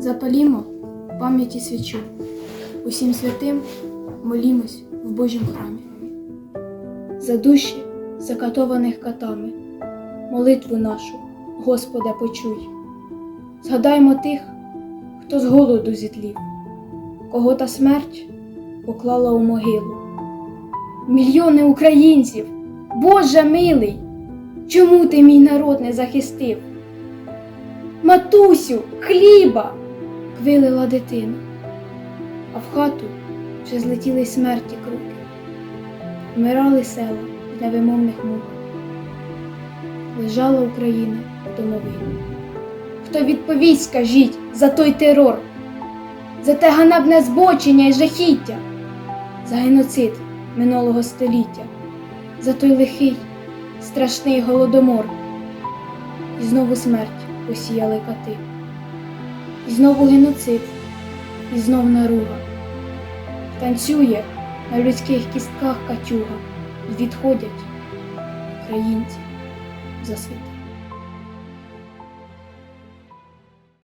Запалімо пам'яті свічу, усім святим молімось в Божім храмі. За душі, закатованих катами, молитву нашу, Господа, почуй. Згадаймо тих, хто з голоду зітлів, кого та смерть поклала у могилу. Мільйони українців, Боже милий, чому ти мій народ не захистив? Матусю, хліба! Квилила дитина, а в хату вже злетіли смерті круки, вмирали села в невимовних муках. Лежала Україна в домовині. Хто відповість, скажіть, за той терор, за те ганебне збочення і жахіття, за геноцид минулого століття, за той лихий, страшний голодомор. І знову смерть посіяли кати. І знову геноцид, і знов наруга. Танцює на людських кістках катюга, і відходять українці за світ.